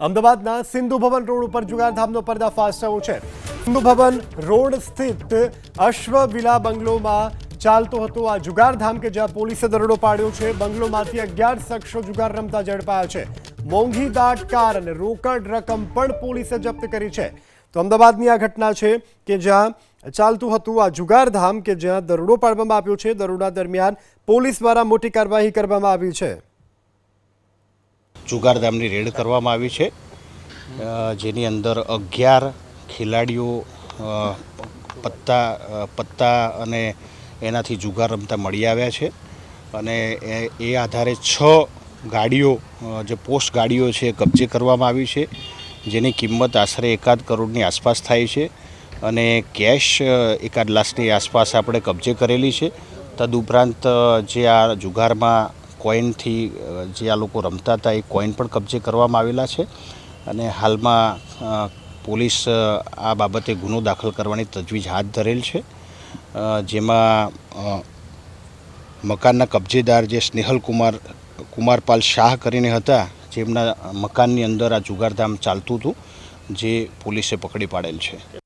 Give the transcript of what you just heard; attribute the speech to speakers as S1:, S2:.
S1: અમદાવાદના સિંધુ ભવન રોડ ઉપર જુગારધામનો પર્દાફાશ થયો છે. સિંધુ ભવન રોડ સ્થિત અશ્વ વિલા બંગલોમાં ચાલતો હતો આ જુગારધામ કે જ્યાં પોલીસે દરોડો પાડ્યો છે. બંગલોમાંથી અગિયાર શખ્સો જુગાર રમતા ઝડપાયા છે. મોંઘી દાટ કાર અને રોકડ રકમ પણ પોલીસે જપ્ત કરી છે. તો અમદાવાદની આ ઘટના છે કે જ્યાં ચાલતું હતું આ જુગારધામ કે જ્યાં દરોડો પાડવામાં આવ્યો છે. દરોડા દરમિયાન પોલીસ દ્વારા મોટી કાર્યવાહી કરવામાં આવી છે.
S2: જુગારધામની રેડ કરવામાં આવી છે. જેની અંદર અગિયાર ખેલાડીઓ પત્તા પત્તા અને એનાથી જુગાર રમતા મળી આવ્યા છે. અને એ આધારે છ ગાડીઓ જે પોસ્ટ ગાડીઓ છે કબજે કરવામાં આવી છે. જેની કિંમત આશરે એકાદ કરોડની આસપાસ થાય છે. અને કેશ એકાદ લાખની આસપાસ આપણે કબજે કરેલી છે. તદુપરાંત જે આ જુગારમાં કોઈનથી જે આ લોકો રમતા હતા એ કોઈન પણ કબજે કરવામાં આવેલા છે અને હાલમાં પોલીસ આ બાબતે ગુનો દાખલ કરવાની તજવીજ હાથ ધરેલ છે. જેમાં મકાનના કબજેદાર જે સ્નેહલ કુમાર, કુમારપાલ શાહ કરીને હતા, જેમના મકાનની અંદર આ જુગારધામ ચાલતું હતું, જે પોલીસે પકડી પાડેલ છે.